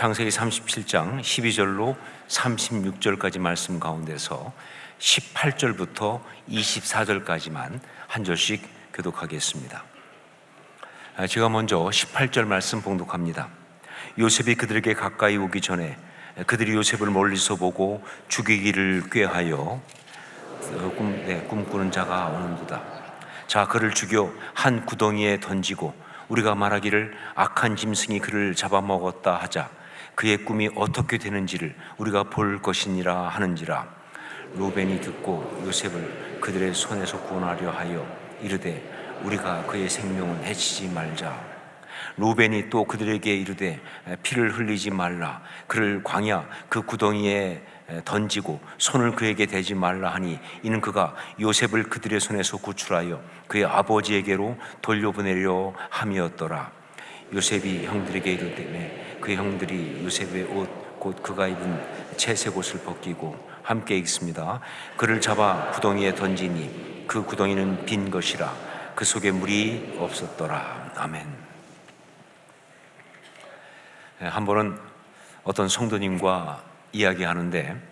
장세기 37장 12절로 36절까지 말씀 가운데서 18절부터 24절까지만 한 절씩 교독하겠습니다. 아, 제가 먼저 18절 말씀 봉독합니다. 요셉이 그들에게 가까이 오기 전에 그들이 요셉을 멀리서 보고 죽이기를 꾀하여 어, 꿈, 네, 꿈꾸는 자가 오는도다. 자, 그를 죽여 한 구덩이에 던지고 우리가 말하기를 악한 짐승이 그를 잡아먹었다 하자 그의 꿈이 어떻게 되는지를 우리가 볼 것이니라 하는지라 루벤이 듣고 요셉을 그들의 손에서 구원하려 하여 이르되 우리가 그의 생명은 해치지 말자. 루벤이 또 그들에게 이르되 피를 흘리지 말라. 그를 광야 그 구덩이에 던지고 손을 그에게 대지 말라 하니 이는 그가 요셉을 그들의 손에서 구출하여 그의 아버지에게로 돌려보내려 함이었더라 요셉이 형들에게 이르되 그의 형들이 요셉의 옷 곧 그가 입은 채색 옷을 벗기고 함께 읽습니다 그를 잡아 구덩이에 던지니 그 구덩이는 빈 것이라 그 속에 물이 없었더라 아멘 예, 한 번은 어떤 성도님과 이야기하는데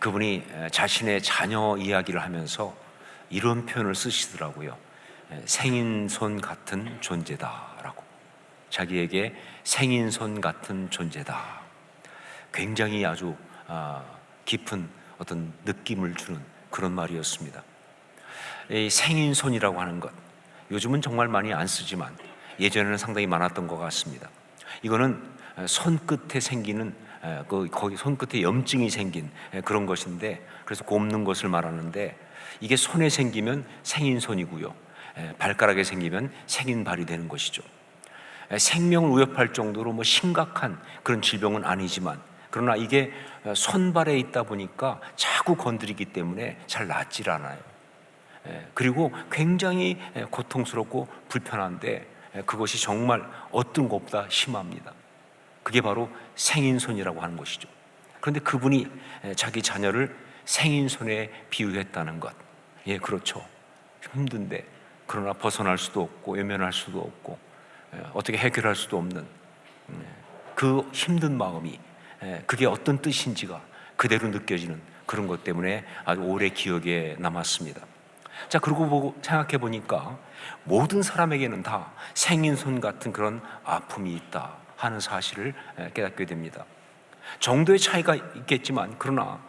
그분이 자신의 자녀 이야기를 하면서 이런 표현을 쓰시더라고요. 예, 생인손 같은 존재다라고. 자기에게 생인손 같은 존재다. 굉장히 아주 아, 깊은 어떤 느낌을 주는 그런 말이었습니다. 이 생인손이라고 하는 것, 요즘은 정말 많이 안 쓰지만 예전에는 상당히 많았던 것 같습니다. 이거는 손끝에 생기는 그 거기 손끝에 염증이 생긴 그런 것인데 그래서 곱는 것을 말하는데 이게 손에 생기면 생인손이고요. 발가락에 생기면 생인발이 되는 것이죠. 생명을 위협할 정도로 뭐 심각한 그런 질병은 아니지만 그러나 이게 손발에 있다 보니까 자꾸 건드리기 때문에 잘 낫질 않아요. 그리고 굉장히 고통스럽고 불편한데 그것이 정말 어떤 것보다 심합니다. 그게 바로 생인손이라고 하는 것이죠. 그런데 그분이 자기 자녀를 생인손에 비유했다는 것. 예, 그렇죠. 힘든데 그러나 벗어날 수도 없고 외면할 수도 없고 어떻게 해결할 수도 없는 음, 그 힘든 마음이 그게 어떤 뜻인지가 그대로 느껴지는 그런 것 때문에 아주 오래 기억에 남았습니다. 자, 그러고 보고 생각해 보니까 모든 사람에게는 다 생인손 같은 그런 아픔이 있다. 하는 사실을 깨닫게 됩니다. 정도의 차이가 있겠지만 그러나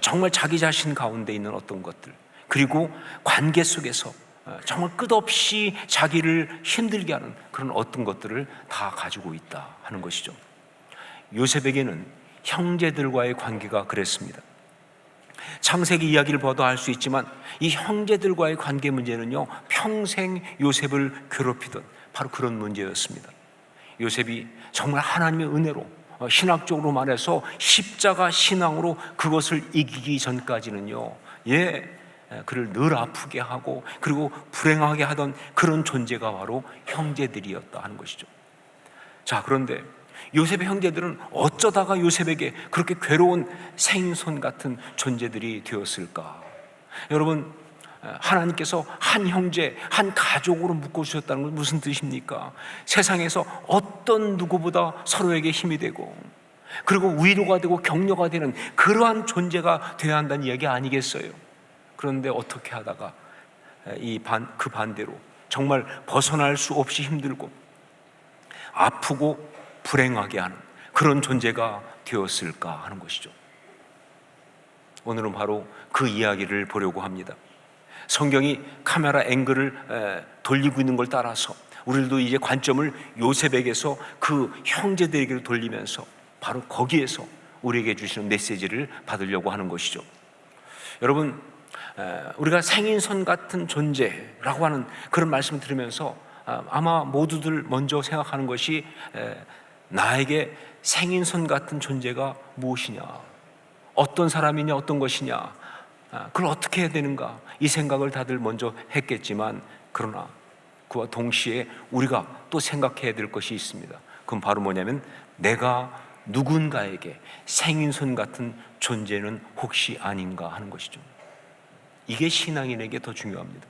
정말 자기 자신 가운데 있는 어떤 것들 그리고 관계 속에서 정말 끝없이 자기를 힘들게 하는 그런 어떤 것들을 다 가지고 있다 하는 것이죠. 요셉에게는 형제들과의 관계가 그랬습니다. 창세기 이야기를 봐도 알 수 있지만 이 형제들과의 관계 문제는요 평생 요셉을 괴롭히던 바로 그런 문제였습니다. 요셉이 정말 하나님의 은혜로 어, 신학적으로 말해서 십자가 신앙으로 그것을 이기기 전까지는요, 예, 그를 늘 아프게 하고 그리고 불행하게 하던 그런 존재가 바로 형제들이었다 하는 것이죠. 자, 그런데 요셉의 형제들은 어쩌다가 요셉에게 그렇게 괴로운 생손 같은 존재들이 되었을까? 여러분, 하나님께서 한 형제, 한 가족으로 묶어주셨다는 건 무슨 뜻입니까? 세상에서 어떤 누구보다 서로에게 힘이 되고, 그리고 위로가 되고 격려가 되는 그러한 존재가 되어야 한다는 이야기 아니겠어요? 그런데 어떻게 하다가 이 반, 그 반대로 정말 벗어날 수 없이 힘들고 아프고 불행하게 하는 그런 존재가 되었을까 하는 것이죠. 오늘은 바로 그 이야기를 보려고 합니다. 성경이 카메라 앵글을 돌리고 있는 걸 따라서 우리도 이제 관점을 요셉에게서 그 형제들에게로 돌리면서 바로 거기에서 우리에게 주시는 메시지를 받으려고 하는 것이죠. 여러분, 우리가 생인선 같은 존재라고 하는 그런 말씀을 들으면서 아, 아마 모두들 먼저 생각하는 것이 나에게 생인선 같은 존재가 무엇이냐, 어떤 사람이냐, 어떤 것이냐, 아, 그걸 어떻게 해야 되는가 이 생각을 다들 먼저 했겠지만 그러나 그와 동시에 우리가 또 생각해야 될 것이 있습니다. 그건 바로 뭐냐면 내가 누군가에게 생인손 같은 존재는 혹시 아닌가 하는 것이죠. 이게 신앙인에게 더 중요합니다.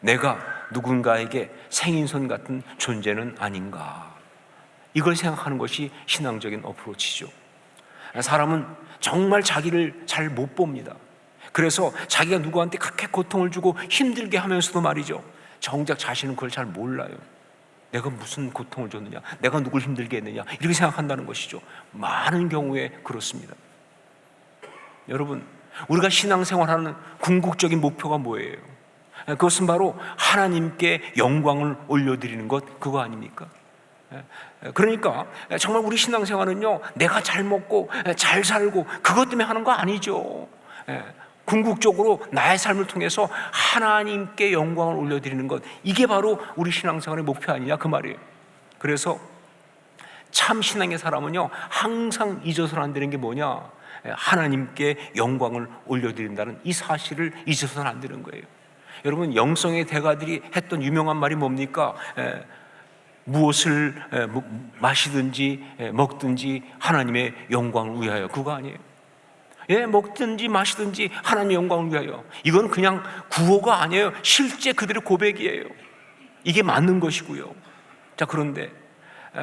내가 누군가에게 생인손 같은 존재는 아닌가. 이걸 생각하는 것이 신앙적인 어프로치죠. 사람은 정말 자기를 잘 못 봅니다. 그래서 자기가 누구한테 그렇게 고통을 주고 힘들게 하면서도 말이죠. 정작 자신은 그걸 잘 몰라요. 내가 무슨 고통을 줬느냐, 내가 누굴 힘들게 했느냐, 이렇게 생각한다는 것이죠. 많은 경우에 그렇습니다. 여러분, 우리가 신앙생활하는 궁극적인 목표가 뭐예요? 그것은 바로 하나님께 영광을 올려드리는 것, 그거 아닙니까? 그러니까 정말 우리 신앙생활은요, 내가 잘 먹고 잘 살고 그것 때문에 하는 거 아니죠. 궁극적으로 나의 삶을 통해서 하나님께 영광을 올려드리는 것, 이게 바로 우리 신앙생활의 목표 아니냐 그 말이에요. 그래서 참 신앙의 사람은요, 항상 잊어서는 안 되는 게 뭐냐? 하나님께 영광을 올려드린다는 이 사실을 잊어서는 안 되는 거예요. 여러분 영성의 대가들이 했던 유명한 말이 뭡니까? 에, 무엇을 에, 무, 마시든지 에, 먹든지 하나님의 영광을 위하여 그거 아니에요. 예, 먹든지 마시든지 하나님의 영광을 위하여. 이건 그냥 구호가 아니에요. 실제 그들의 고백이에요. 이게 맞는 것이고요. 자, 그런데 에,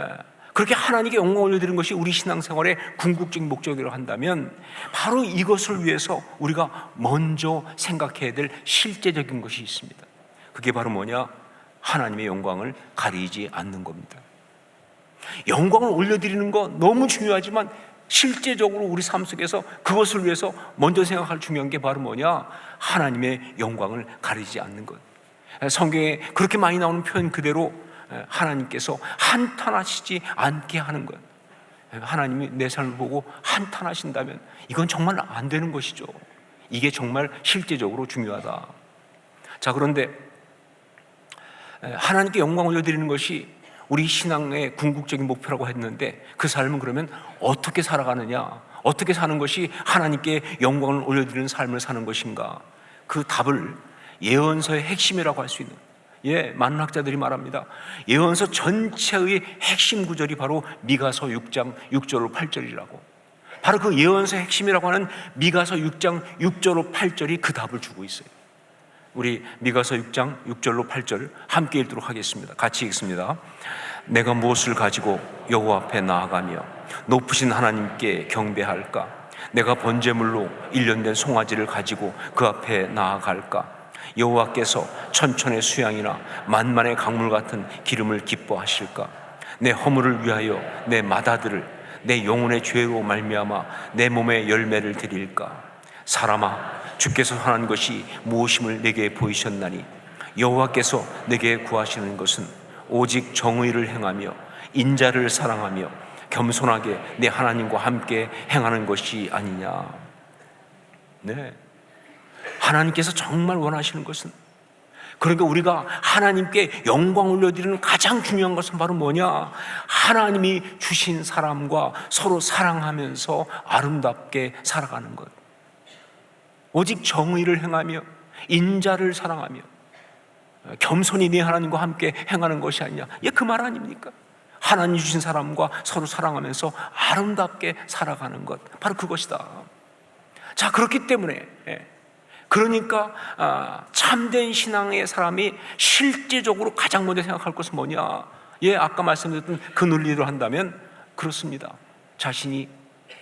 그렇게 하나님께 영광을 올려드리는 것이 우리 신앙생활의 궁극적인 목적이라고 한다면 바로 이것을 위해서 우리가 먼저 생각해야 될 실제적인 것이 있습니다. 그게 바로 뭐냐? 하나님의 영광을 가리지 않는 겁니다. 영광을 올려드리는 거 너무 중요하지만 실제적으로 우리 삶 속에서 그것을 위해서 먼저 생각할 중요한 게 바로 뭐냐? 하나님의 영광을 가리지 않는 것. 성경에 그렇게 많이 나오는 표현 그대로 하나님께서 한탄하시지 않게 하는 것. 하나님이 내 삶을 보고 한탄하신다면 이건 정말 안 되는 것이죠. 이게 정말 실제적으로 중요하다. 자, 그런데 하나님께 영광 올려드리는 것이 우리 신앙의 궁극적인 목표라고 했는데 그 삶은 그러면 어떻게 살아가느냐? 어떻게 사는 것이 하나님께 영광을 올려드리는 삶을 사는 것인가? 그 답을 예언서의 핵심이라고 할 수 있는 예, 많은 학자들이 말합니다. 예언서 전체의 핵심 구절이 바로 미가서 6장 6절로 8절이라고. 바로 그 예언서의 핵심이라고 하는 미가서 6장 6절로 8절이 그 답을 주고 있어요. 우리 미가서 6장 6절로 8절 함께 읽도록 하겠습니다. 같이 읽습니다. 내가 무엇을 가지고 여호와 앞에 나아가며 높으신 하나님께 경배할까? 내가 번제물로 일련된 송아지를 가지고 그 앞에 나아갈까? 여호와께서 천천의 수양이나 만만의 강물 같은 기름을 기뻐하실까? 내 허물을 위하여 내 마다들을 내 영혼의 죄로 말미암아 내 몸의 열매를 드릴까? 사람아, 주께서 하는 것이 무엇임을 내게 보이셨나니 여호와께서 내게 구하시는 것은 오직 정의를 행하며 인자를 사랑하며 겸손하게 내 하나님과 함께 행하는 것이 아니냐. 네. 하나님께서 정말 원하시는 것은 그러니까 우리가 하나님께 영광 올려드리는 가장 중요한 것은 바로 뭐냐? 하나님이 주신 사람과 서로 사랑하면서 아름답게 살아가는 것. 오직 정의를 행하며 인자를 사랑하며 겸손히 네 하나님과 함께 행하는 것이 아니냐. 예, 그 말 아닙니까? 하나님 주신 사람과 서로 사랑하면서 아름답게 살아가는 것. 바로 그것이다. 자, 그렇기 때문에 예, 그러니까 아, 참된 신앙의 사람이 실제적으로 가장 먼저 생각할 것은 뭐냐? 예, 아까 말씀드렸던 그 논리로 한다면 그렇습니다. 자신이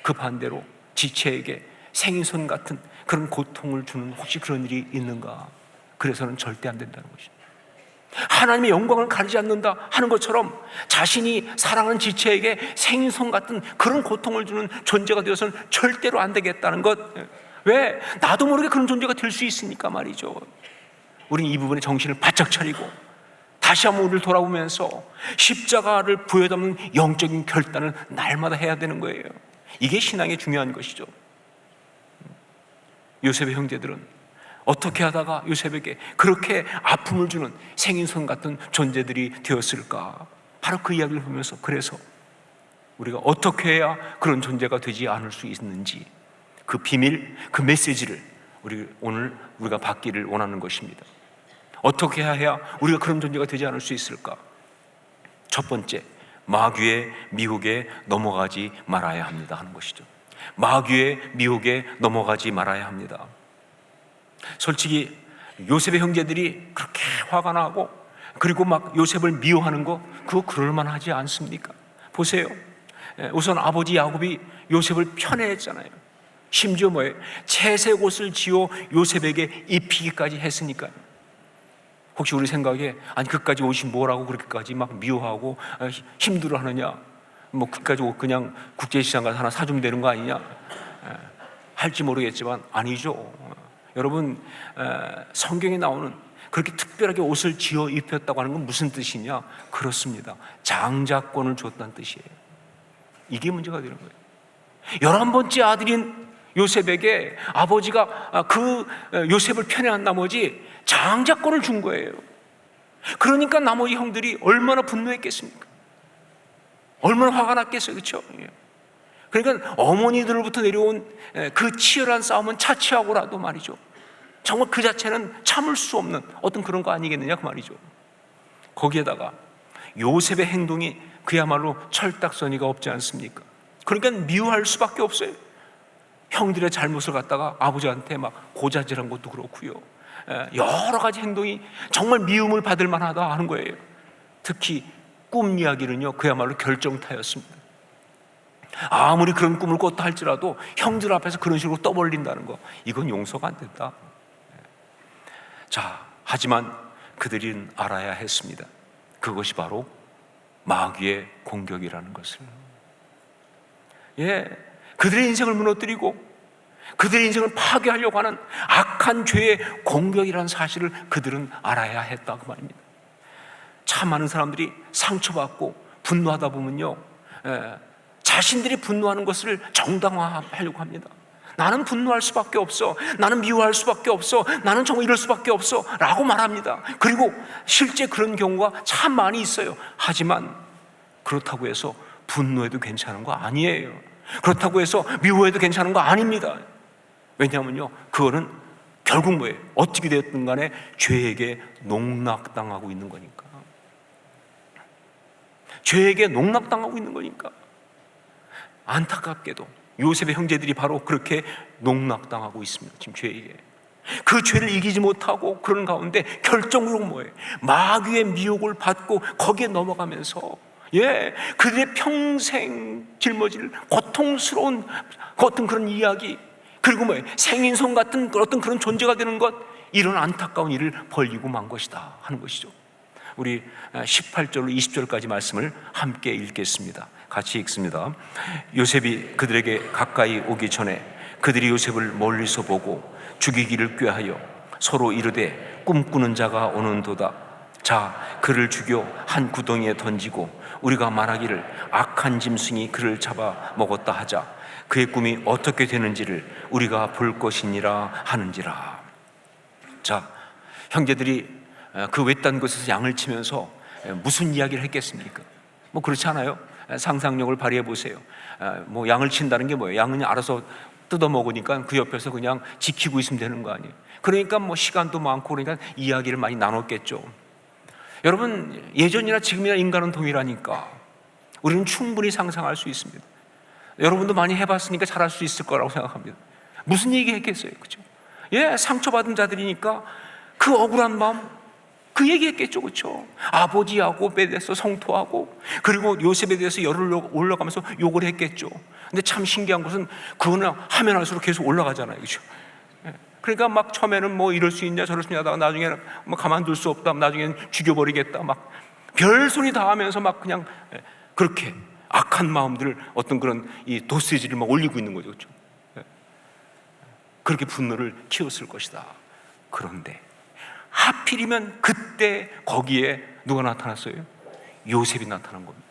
그 반대로 지체에게 생인손 같은 그런 고통을 주는 혹시 그런 일이 있는가? 그래서는 절대 안 된다는 것입니다. 하나님의 영광을 가리지 않는다 하는 것처럼 자신이 사랑하는 지체에게 생인손 같은 그런 고통을 주는 존재가 되어서는 절대로 안 되겠다는 것. 왜? 나도 모르게 그런 존재가 될 수 있으니까 말이죠. 우리는 이 부분에 정신을 바짝 차리고 다시 한번 우리를 돌아보면서 십자가를 부여잡는 영적인 결단을 날마다 해야 되는 거예요. 이게 신앙의 중요한 것이죠. 요셉의 형제들은 어떻게 하다가 요셉에게 그렇게 아픔을 주는 생인선 같은 존재들이 되었을까? 바로 그 이야기를 보면서 그래서 우리가 어떻게 해야 그런 존재가 되지 않을 수 있는지 그 비밀, 그 메시지를 우리 오늘 우리가 받기를 원하는 것입니다. 어떻게 해야 우리가 그런 존재가 되지 않을 수 있을까? 첫 번째, 마귀의 미혹에 넘어가지 말아야 합니다 하는 것이죠. 마귀의 미혹에 넘어가지 말아야 합니다. 솔직히 요셉의 형제들이 그렇게 화가 나고 그리고 막 요셉을 미워하는 거 그거 그럴 만하지 않습니까? 보세요. 예, 우선 아버지 야곱이 요셉을 편애했잖아요. 심지어 뭐예요? 채색 옷을 지어 요셉에게 입히기까지 했으니까요. 혹시 우리 생각에 아니 그까지 옷이 뭐라고 그렇게까지 막 미워하고 아, 히- 힘들어하느냐? 뭐 그까지 옷 그냥 국제시장 가서 하나 사주면 되는 거 아니냐? 에, 할지 모르겠지만 아니죠. 어, 여러분 에, 성경에 나오는 그렇게 특별하게 옷을 지어 입혔다고 하는 건 무슨 뜻이냐? 그렇습니다. 장자권을 줬다는 뜻이에요. 이게 문제가 되는 거예요. 열한 번째 아들인 요셉에게 아버지가 아, 그 요셉을 편애한 나머지 장자권을 준 거예요. 그러니까 나머지 형들이 얼마나 분노했겠습니까? 얼마나 화가 났겠어요, 그렇죠? 그러니까 어머니들로부터 내려온 에, 그 치열한 싸움은 차치하고라도 말이죠. 정말 그 자체는 참을 수 없는 어떤 그런 거 아니겠느냐 그 말이죠. 거기에다가 요셉의 행동이 그야말로 철딱서니가 없지 않습니까? 그러니까 미워할 수밖에 없어요. 형들의 잘못을 갖다가 아버지한테 막 고자질한 것도 그렇고요. 에, 여러 가지 행동이 정말 미움을 받을 만하다 하는 거예요. 특히 꿈 이야기는요, 그야말로 결정타였습니다. 아무리 그런 꿈을 꿨다 할지라도 형들 앞에서 그런 식으로 떠벌린다는 거, 이건 용서가 안 된다. 자, 하지만 그들은 알아야 했습니다. 그것이 바로 마귀의 공격이라는 것을. 예, 그들의 인생을 무너뜨리고 그들의 인생을 파괴하려고 하는 악한 죄의 공격이라는 사실을 그들은 알아야 했다 그 말입니다. 참 많은 사람들이 상처받고 분노하다 보면요, 예, 자신들이 분노하는 것을 정당화하려고 합니다. 나는 분노할 수밖에 없어. 나는 미워할 수밖에 없어. 나는 정말 이럴 수밖에 없어. 라고 말합니다. 그리고 실제 그런 경우가 참 많이 있어요. 하지만 그렇다고 해서 분노해도 괜찮은 거 아니에요. 그렇다고 해서 미워해도 괜찮은 거 아닙니다. 왜냐하면요, 그거는 결국 뭐예요? 어떻게 되었든 간에 죄에게 농락당하고 있는 거니까. 죄에게 농락당하고 있는 거니까. 안타깝게도 요셉의 형제들이 바로 그렇게 농락당하고 있습니다. 지금 죄에. 그 죄를 이기지 못하고 그런 가운데 결정적으로 뭐예요? 마귀의 미혹을 받고 거기에 넘어가면서 예, 그들의 평생 짊어질 고통스러운 어떤 그런 이야기 그리고 뭐예요? 생인성 같은 어떤 그런 존재가 되는 것 이런 안타까운 일을 벌이고 만 것이다 하는 것이죠. 우리 18절로 20절까지 말씀을 함께 읽겠습니다. 같이 읽습니다. 요셉이 그들에게 가까이 오기 전에 그들이 요셉을 멀리서 보고 죽이기를 꾀하여 서로 이르되 꿈꾸는 자가 오는도다. 자, 그를 죽여 한 구덩이에 던지고 우리가 말하기를 악한 짐승이 그를 잡아 먹었다 하자. 그의 꿈이 어떻게 되는지를 우리가 볼 것이니라 하는지라. 자, 형제들이 그 외딴 곳에서 양을 치면서 무슨 이야기를 했겠습니까? 뭐 그렇지 않아요? 상상력을 발휘해 보세요. 뭐 양을 친다는 게 뭐예요? 양은 알아서 뜯어 먹으니까 그 옆에서 그냥 지키고 있으면 되는 거 아니에요? 그러니까 뭐 시간도 많고 그러니까 이야기를 많이 나눴겠죠. 여러분 예전이나 지금이나 인간은 동일하니까 우리는 충분히 상상할 수 있습니다. 여러분도 많이 해봤으니까 잘할 수 있을 거라고 생각합니다. 무슨 얘기 했겠어요, 그죠? 예, 상처받은 자들이니까 그 억울한 마음 그 얘기 했겠죠, 그렇죠? 아버지 야곱에 대해서 성토하고 그리고 요셉에 대해서 열을 올라가면서 욕을 했겠죠. 근데 참 신기한 것은 그거는 하면 할수록 계속 올라가잖아요, 그렇죠? 그러니까 막 처음에는 뭐 이럴 수 있냐 저럴 수 있냐 하다가 나중에는 뭐 가만둘 수 없다, 나중에는 죽여버리겠다, 막 별소리 다 하면서 막 그냥 그렇게 악한 마음들을 어떤 그런 이 도세지를 막 올리고 있는 거죠, 그렇죠? 그렇게 분노를 키웠을 것이다. 그런데 하필이면 그때 거기에 누가 나타났어요? 요셉이 나타난 겁니다.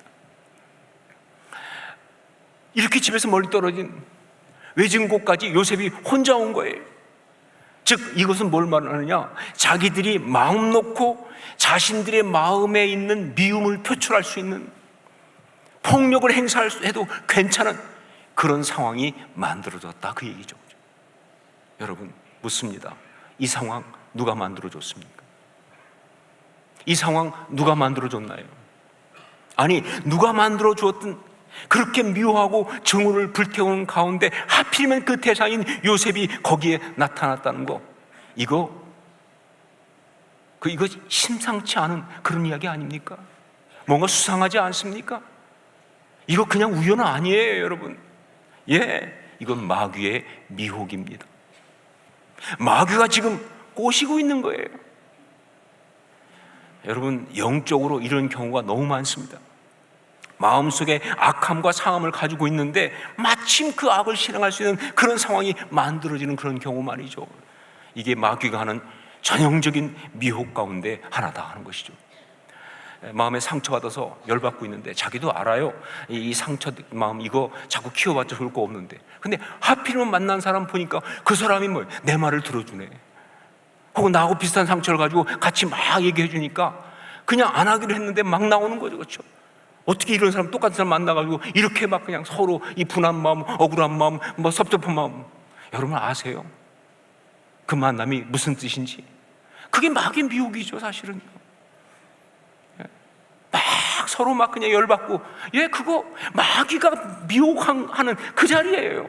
이렇게 집에서 멀리 떨어진 외진 곳까지 요셉이 혼자 온 거예요. 즉 이것은 뭘 말하느냐? 자기들이 마음 놓고 자신들의 마음에 있는 미움을 표출할 수 있는 폭력을 행사해도 괜찮은 그런 상황이 만들어졌다 그 얘기죠. 여러분 묻습니다. 이 상황 누가 만들어 줬습니까? 이 상황 누가 만들어 줬나요? 아니 누가 만들어 주었든 그렇게 미워하고 증오를 불태우는 가운데 하필이면 그 대상인 요셉이 거기에 나타났다는 거 이거 그 이거 심상치 않은 그런 이야기 아닙니까? 뭔가 수상하지 않습니까? 이거 그냥 우연 아니에요, 여러분. 예, 이건 마귀의 미혹입니다. 마귀가 지금 꼬시고 있는 거예요. 여러분, 영적으로 이런 경우가 너무 많습니다. 마음속에 악함과 상함을 가지고 있는데 마침 그 악을 실행할 수 있는 그런 상황이 만들어지는 그런 경우 말이죠. 이게 마귀가 하는 전형적인 미혹 가운데 하나다 하는 것이죠. 마음에 상처받아서 열받고 있는데 자기도 알아요. 이 상처 마음 이거 자꾸 키워봤자 좋을 거 없는데. 근데 하필이면 만난 사람 보니까 그 사람이 뭐 내 말을 들어주네. 혹은 나하고 비슷한 상처를 가지고 같이 막 얘기해 주니까 그냥 안 하기로 했는데 막 나오는 거죠. 그렇죠? 어떻게 이런 사람 똑같은 사람 만나가지고 이렇게 막 그냥 서로 이 분한 마음, 억울한 마음, 뭐 섭섭한 마음. 여러분 아세요? 그 만남이 무슨 뜻인지. 그게 마귀 미혹이죠 사실은. 막 서로 막 그냥 열받고. 예 그거 마귀가 미혹하는 그 자리예요.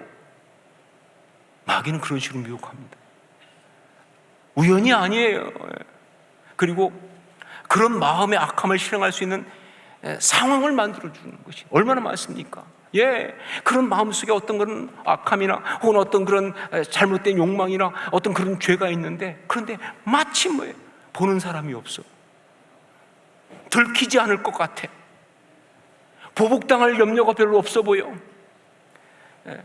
마귀는 그런 식으로 미혹합니다. 우연이 아니에요. 예. 그리고 그런 마음의 악함을 실행할 수 있는 예, 상황을 만들어 주는 것이 얼마나 많습니까? 예, 그런 마음속에 어떤 그런 악함이나 혹은 어떤 그런 에, 잘못된 욕망이나 어떤 그런 죄가 있는데 그런데 마침 뭐예요? 보는 사람이 없어. 들키지 않을 것 같아. 보복당할 염려가 별로 없어 보여. 예,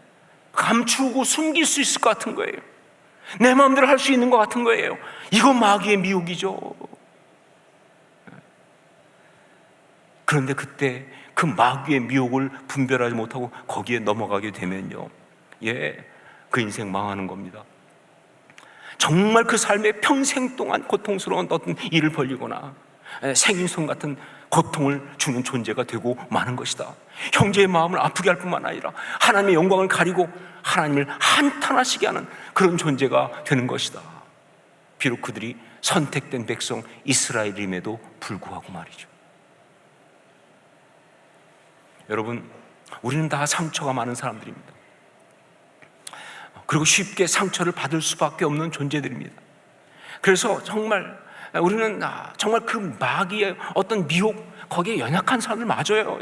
감추고 숨길 수 있을 것 같은 거예요. 내 마음대로 할 수 있는 것 같은 거예요. 이건 마귀의 미혹이죠. 그런데 그때 그 마귀의 미혹을 분별하지 못하고 거기에 넘어가게 되면요. 예, 그 인생 망하는 겁니다. 정말 그 삶의 평생 동안 고통스러운 어떤 일을 벌리거나 예, 생인손 같은 고통을 주는 존재가 되고 마는 것이다. 형제의 마음을 아프게 할 뿐만 아니라 하나님의 영광을 가리고 하나님을 한탄하시게 하는 그런 존재가 되는 것이다. 비록 그들이 선택된 백성 이스라엘임에도 불구하고 말이죠. 여러분, 우리는 다 상처가 많은 사람들입니다. 그리고 쉽게 상처를 받을 수밖에 없는 존재들입니다. 그래서 정말 우리는 아, 정말 그 마귀의 어떤 미혹 거기에 연약한 사람들 맞아요.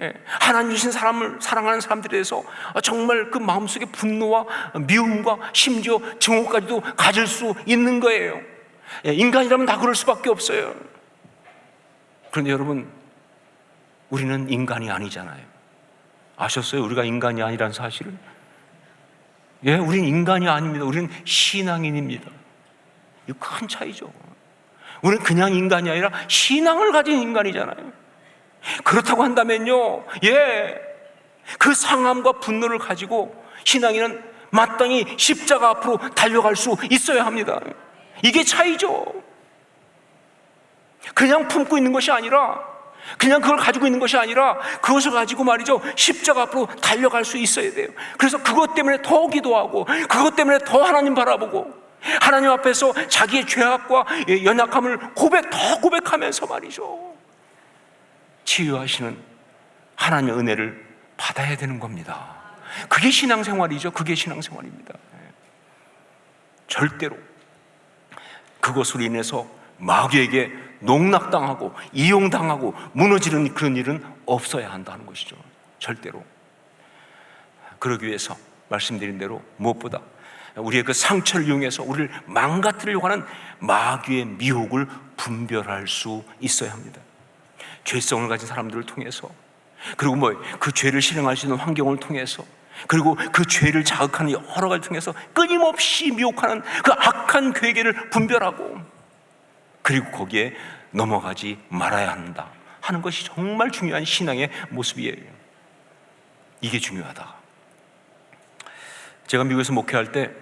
예. 하나님 주신 사람을 사랑하는 사람들에 대해서 정말 그 마음속에 분노와 미움과 심지어 증오까지도 가질 수 있는 거예요. 예, 인간이라면 다 그럴 수밖에 없어요. 그런데 여러분 우리는 인간이 아니잖아요. 아셨어요? 우리가 인간이 아니란 사실을? 예, 우리는 인간이 아닙니다. 우리는 신앙인입니다. 이큰 차이죠. 우리는 그냥 인간이 아니라 신앙을 가진 인간이잖아요. 그렇다고 한다면요, 예, 그 상함과 분노를 가지고 신앙인은 마땅히 십자가 앞으로 달려갈 수 있어야 합니다. 이게 차이죠. 그냥 품고 있는 것이 아니라 그냥 그걸 가지고 있는 것이 아니라 그것을 가지고 말이죠. 십자가 앞으로 달려갈 수 있어야 돼요. 그래서 그것 때문에 더 기도하고 그것 때문에 더 하나님 바라보고 하나님 앞에서 자기의 죄악과 연약함을 고백, 더 고백하면서 말이죠. 치유하시는 하나님의 은혜를 받아야 되는 겁니다. 그게 신앙생활이죠. 그게 신앙생활입니다. 절대로 그것으로 인해서 마귀에게 농락당하고 이용당하고 무너지는 그런 일은 없어야 한다는 것이죠. 절대로. 그러기 위해서 말씀드린 대로 무엇보다 우리의 그 상처를 이용해서 우리를 망가뜨리려고 하는 마귀의 미혹을 분별할 수 있어야 합니다. 죄성을 가진 사람들을 통해서 그리고 뭐 그 죄를 실행할 수 있는 환경을 통해서 그리고 그 죄를 자극하는 여러 가지 통해서 끊임없이 미혹하는 그 악한 괴계를 분별하고 그리고 거기에 넘어가지 말아야 한다 하는 것이 정말 중요한 신앙의 모습이에요. 이게 중요하다. 제가 미국에서 목회할 때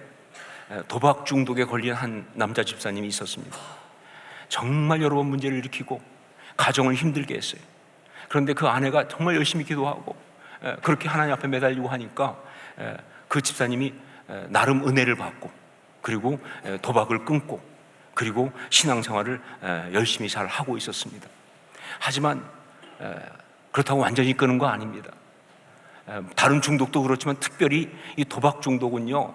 도박 중독에 걸린 한 남자 집사님이 있었습니다. 정말 여러 번 문제를 일으키고 가정을 힘들게 했어요. 그런데 그 아내가 정말 열심히 기도하고 그렇게 하나님 앞에 매달리고 하니까 그 집사님이 나름 은혜를 받고 그리고 도박을 끊고 그리고 신앙생활을 열심히 잘 하고 있었습니다. 하지만 그렇다고 완전히 끄는 거 아닙니다. 다른 중독도 그렇지만 특별히 이 도박 중독은요,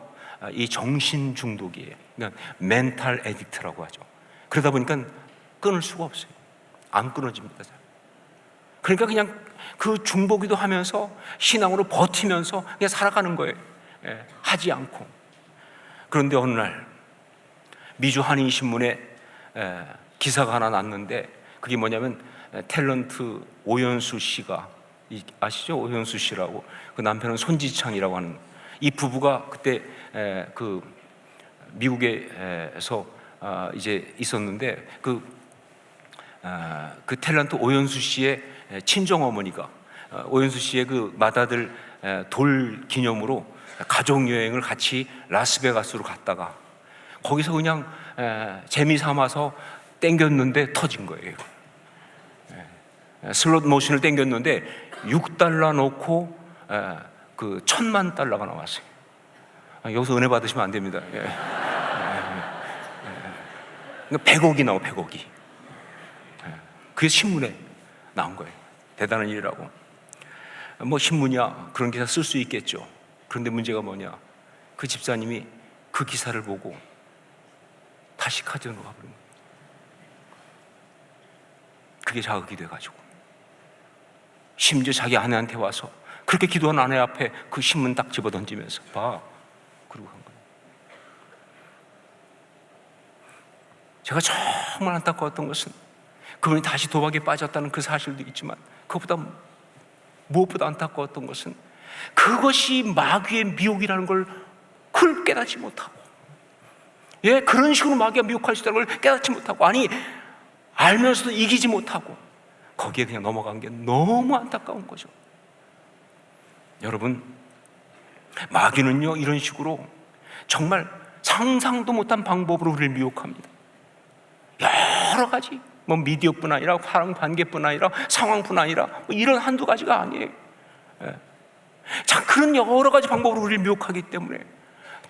이 정신 중독이에요. 그러니까 멘탈 에딕트라고 하죠. 그러다 보니까 끊을 수가 없어요. 안 끊어집니다. 그러니까 그냥 그 중보기도 하면서 신앙으로 버티면서 그냥 살아가는 거예요. 예, 하지 않고. 그런데 어느 날 미주 한인 신문에 에, 기사가 하나 났는데 그게 뭐냐면 에, 탤런트 오연수 씨가 이- 아시죠? 오연수 씨라고 그 남편은 손지창이라고 하는 이 부부가 그때 에, 그 미국에서 아, 이제 있었는데 그, 아, 그 탤런트 오연수 씨의 친정 어머니가 어, 오연수 씨의 그 맏아들 에, 돌 기념으로 가족 여행을 같이 라스베가스로 갔다가 거기서 그냥 에, 재미 삼아서 땡겼는데 터진 거예요. 에, 슬롯 모션을 땡겼는데 6달러 넣고 에, 그 천만 달러가 나왔어요. 아, 여기서 은혜 받으시면 안 됩니다. 예. 예, 예, 예. 100억이 나와 100억이. 예. 그게 신문에 나온 거예요. 대단한 일이라고. 뭐 신문이야 그런 기사 쓸 수 있겠죠. 그런데 문제가 뭐냐? 그 집사님이 그 기사를 보고 다시 카지노로 가버린 거예요. 그게 자극이 돼가지고 심지어 자기 아내한테 와서 그렇게 기도한 아내 앞에 그 신문 딱 집어 던지면서 봐 그러고 간 거예요. 제가 정말 안타까웠던 것은 그분이 다시 도박에 빠졌다는 그 사실도 있지만 그것보다 무엇보다 안타까웠던 것은 그것이 마귀의 미혹이라는 걸 그걸 깨닫지 못하고 예 그런 식으로 마귀가 미혹할 수 있다는 걸 깨닫지 못하고 아니 알면서도 이기지 못하고 거기에 그냥 넘어간 게 너무 안타까운 거죠. 여러분 마귀는요 이런 식으로 정말 상상도 못한 방법으로 우리를 미혹합니다. 여러 가지 뭐 미디어뿐 아니라 사랑 관계뿐 아니라 상황뿐 아니라 뭐 이런 한두 가지가 아니에요. 예. 자 그런 여러 가지 방법으로 우리를 미혹하기 때문에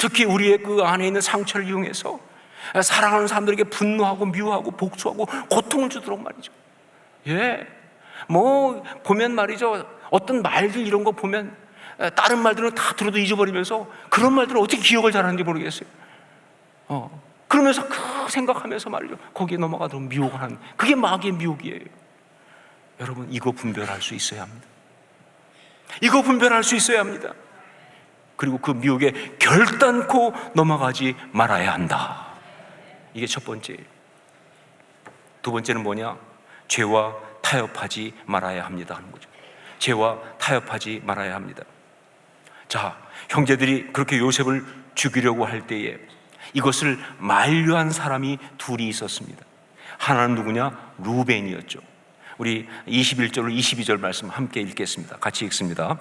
특히 우리의 그 안에 있는 상처를 이용해서 사랑하는 사람들에게 분노하고 미워하고 복수하고 고통을 주도록 말이죠. 예. 뭐 보면 말이죠. 어떤 말들 이런 거 보면 다른 말들은 다 들어도 잊어버리면서 그런 말들은 어떻게 기억을 잘하는지 모르겠어요. 어. 그러면서 그 생각하면서 말이죠. 거기에 넘어가도록 미혹을 하는 그게 마귀의 미혹이에요. 여러분 이거 분별할 수 있어야 합니다. 이거 분별할 수 있어야 합니다. 그리고 그 미혹에 결단코 넘어가지 말아야 한다. 이게 첫 번째예요. 두 번째는 뭐냐? 죄와 타협하지 말아야 합니다 하는 거죠. 죄와 타협하지 말아야 합니다. 자, 형제들이 그렇게 요셉을 죽이려고 할 때에 이것을 만류한 사람이 둘이 있었습니다. 하나는 누구냐? 루벤이었죠. 우리 21절로 22절 말씀 함께 읽겠습니다. 같이 읽습니다.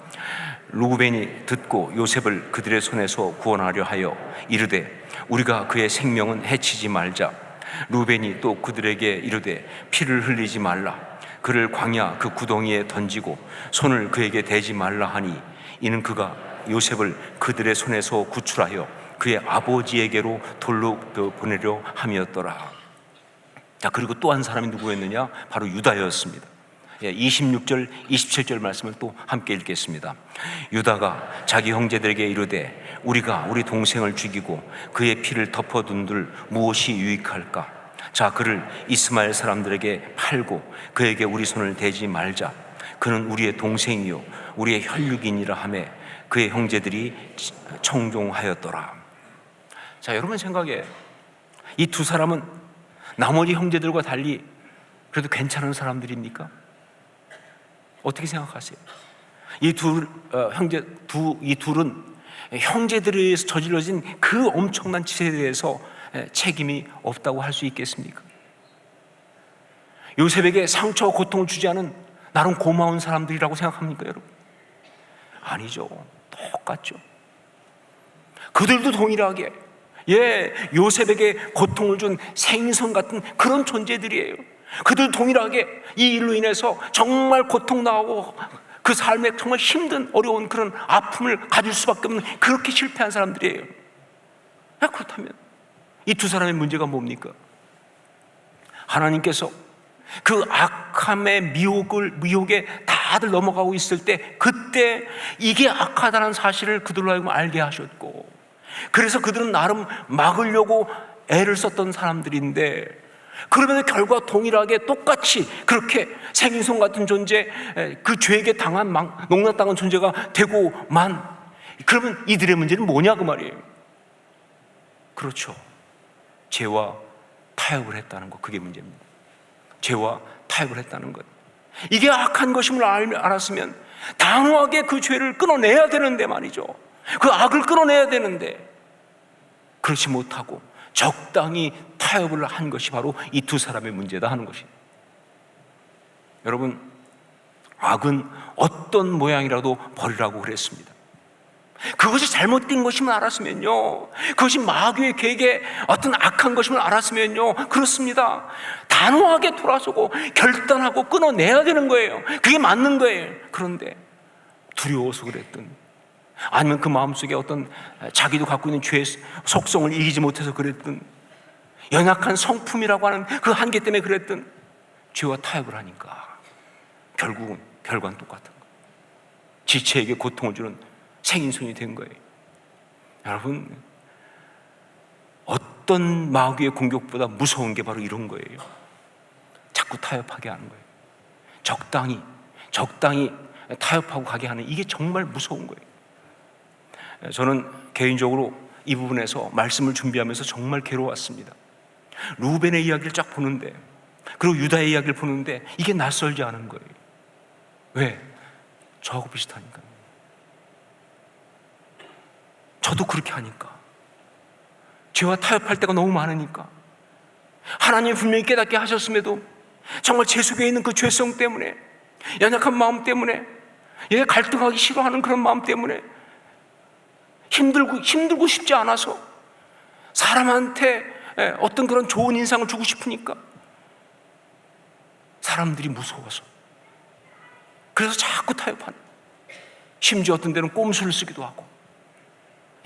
루벤이 듣고 요셉을 그들의 손에서 구원하려 하여 이르되 우리가 그의 생명은 해치지 말자. 루벤이 또 그들에게 이르되 피를 흘리지 말라. 그를 광야 그 구덩이에 던지고 손을 그에게 대지 말라 하니 이는 그가 요셉을 그들의 손에서 구출하여 그의 아버지에게로 돌로 보내려 함이었더라. 자, 그리고 또 한 사람이 누구였느냐? 바로 유다였습니다. 26절, 27절 말씀을 또 함께 읽겠습니다. 유다가 자기 형제들에게 이르되 우리가 우리 동생을 죽이고 그의 피를 덮어둔들 무엇이 유익할까? 자, 그를 이스마엘 사람들에게 팔고 그에게 우리 손을 대지 말자. 그는 우리의 동생이요 우리의 혈육이니라 하매 그의 형제들이 청종하였더라. 자, 여러분 생각에 이 두 사람은 나머지 형제들과 달리 그래도 괜찮은 사람들입니까? 어떻게 생각하세요? 이둘 형제 두 이 둘은 형제들에 의해서 저질러진 그 엄청난 짓에 대해서 책임이 없다고 할 수 있겠습니까? 요셉에게 상처와 고통을 주지 않은 나름 고마운 사람들이라고 생각합니까, 여러분? 아니죠. 똑같죠. 그들도 동일하게 예, 요셉에게 고통을 준 생선 같은 그런 존재들이에요. 그들 동일하게 이 일로 인해서 정말 고통나고 그 삶에 정말 힘든 어려운 그런 아픔을 가질 수밖에 없는 그렇게 실패한 사람들이에요. 그렇다면 이 두 사람의 문제가 뭡니까? 하나님께서 그 악함의 미혹을 미혹에 다들 넘어가고 있을 때 그때 이게 악하다는 사실을 그들로 하여금 알게 하셨고 그래서 그들은 나름 막으려고 애를 썼던 사람들인데 그러면 결과 동일하게 똑같이 그렇게 생인성 같은 존재, 에, 그 죄에게 당한 망- 농락당한 존재가 되고만 그러면 이들의 문제는 뭐냐 그 말이에요. 그렇죠. 죄와 타협을 했다는 것 그게 문제입니다. 죄와 타협을 했다는 것. 이게 악한 것임을 알- 알았으면 단호하게 그 죄를 끊어내야 되는데 말이죠. 그 악을 끊어내야 되는데 그렇지 못하고 적당히 타협을 한 것이 바로 이 두 사람의 문제다 하는 것이. 여러분, 악은 어떤 모양이라도 버리라고 그랬습니다. 그것이 잘못된 것임을 알았으면요. 그것이 마귀의 계획에 어떤 악한 것임을 알았으면요. 그렇습니다. 단호하게 돌아서고 결단하고 끊어내야 되는 거예요. 그게 맞는 거예요. 그런데 두려워서 그랬든 아니면 그 마음속에 어떤 자기도 갖고 있는 죄의 속성을 이기지 못해서 그랬든 연약한 성품이라고 하는 그 한계 때문에 그랬든 죄와 타협을 하니까 결국은 결과는 똑같은 거예요. 지체에게 고통을 주는 생인손이 된 거예요. 여러분 어떤 마귀의 공격보다 무서운 게 바로 이런 거예요. 자꾸 타협하게 하는 거예요. 적당히 적당히 타협하고 가게 하는 이게 정말 무서운 거예요. 저는 개인적으로 이 부분에서 말씀을 준비하면서 정말 괴로웠습니다. 루벤의 이야기를 쫙 보는데 그리고 유다의 이야기를 보는데 이게 낯설지 않은 거예요. 왜? 저하고 비슷하니까. 저도 그렇게 하니까. 죄와 타협할 때가 너무 많으니까. 하나님 분명히 깨닫게 하셨음에도 정말 제 속에 있는 그 죄성 때문에 연약한 마음 때문에 얘 갈등하기 싫어하는 그런 마음 때문에 힘들고 힘들고 싶지 않아서 사람한테 예, 어떤 그런 좋은 인상을 주고 싶으니까 사람들이 무서워서 그래서 자꾸 타협하는. 심지어 어떤 데는 꼼수를 쓰기도 하고.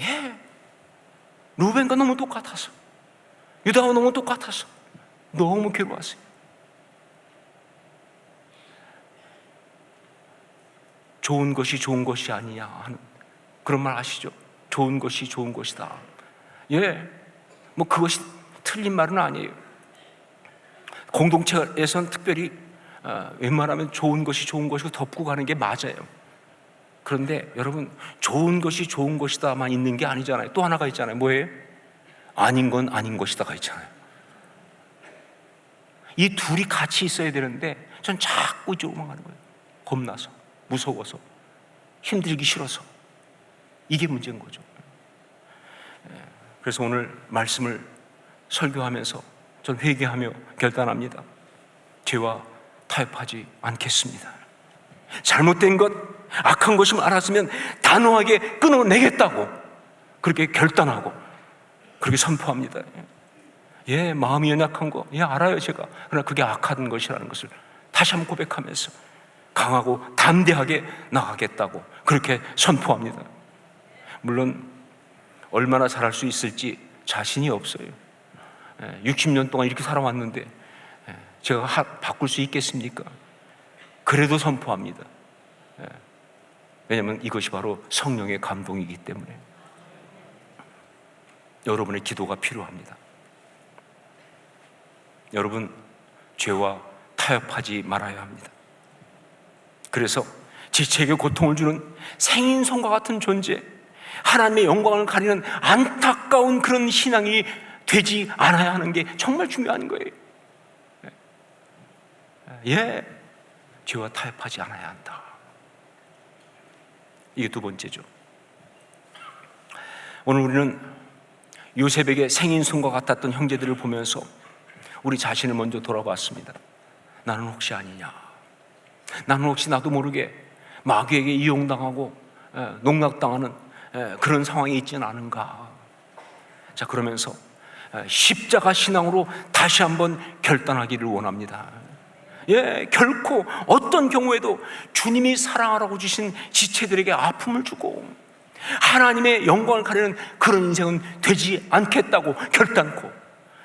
예. 루벤과 너무 똑같아서 유다와 너무 똑같아서 너무 괴로웠어요. 좋은 것이 좋은 것이 아니냐 하는 그런 말 아시죠? 좋은 것이 좋은 것이다. 예, 뭐 그것이 틀린 말은 아니에요. 공동체에선 특별히 어, 웬만하면 좋은 것이 좋은 것이고 덮고 가는 게 맞아요. 그런데 여러분 좋은 것이 좋은 것이다만 있는 게 아니잖아요. 또 하나가 있잖아요. 뭐예요? 아닌 건 아닌 것이다가 있잖아요. 이 둘이 같이 있어야 되는데 전 자꾸 조망하는 거예요. 겁나서, 무서워서, 힘들기 싫어서 이게 문제인 거죠. 예, 그래서 오늘 말씀을 설교하면서 전 회개하며 결단합니다. 죄와 타협하지 않겠습니다. 잘못된 것, 악한 것임을 알았으면 단호하게 끊어내겠다고 그렇게 결단하고 그렇게 선포합니다. 예, 마음이 연약한 거, 예, 알아요, 제가. 그러나 그게 악한 것이라는 것을 다시 한번 고백하면서 강하고 담대하게 나가겠다고 그렇게 선포합니다. 물론 얼마나 잘할 수 있을지 자신이 없어요. 60년 동안 이렇게 살아왔는데 예, 제가 하, 바꿀 수 있겠습니까? 그래도 선포합니다. 예, 왜냐하면 이것이 바로 성령의 감동이기 때문에 여러분의 기도가 필요합니다. 여러분 죄와 타협하지 말아야 합니다. 그래서 지체에게 고통을 주는 생인성과 같은 존재, 하나님의 영광을 가리는 안타까운 그런 신앙이 되지 않아야 하는 게 정말 중요한 거예요. 예, 죄와 타협하지 않아야 한다. 이게 두 번째죠. 오늘 우리는 요셉에게 생인성과 같았던 형제들을 보면서 우리 자신을 먼저 돌아봤습니다. 나는 혹시 아니냐? 나는 혹시 나도 모르게 마귀에게 이용당하고 에, 농락당하는 에, 그런 상황에 있지는 않은가? 자 그러면서 에, 십자가 신앙으로 다시 한번 결단하기를 원합니다. 예, 결코 어떤 경우에도 주님이 사랑하라고 주신 지체들에게 아픔을 주고 하나님의 영광을 가리는 그런 인생은 되지 않겠다고 결단코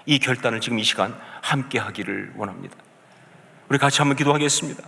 이 결단을 지금 이 시간 함께 하기를 원합니다. 우리 같이 한번 기도하겠습니다.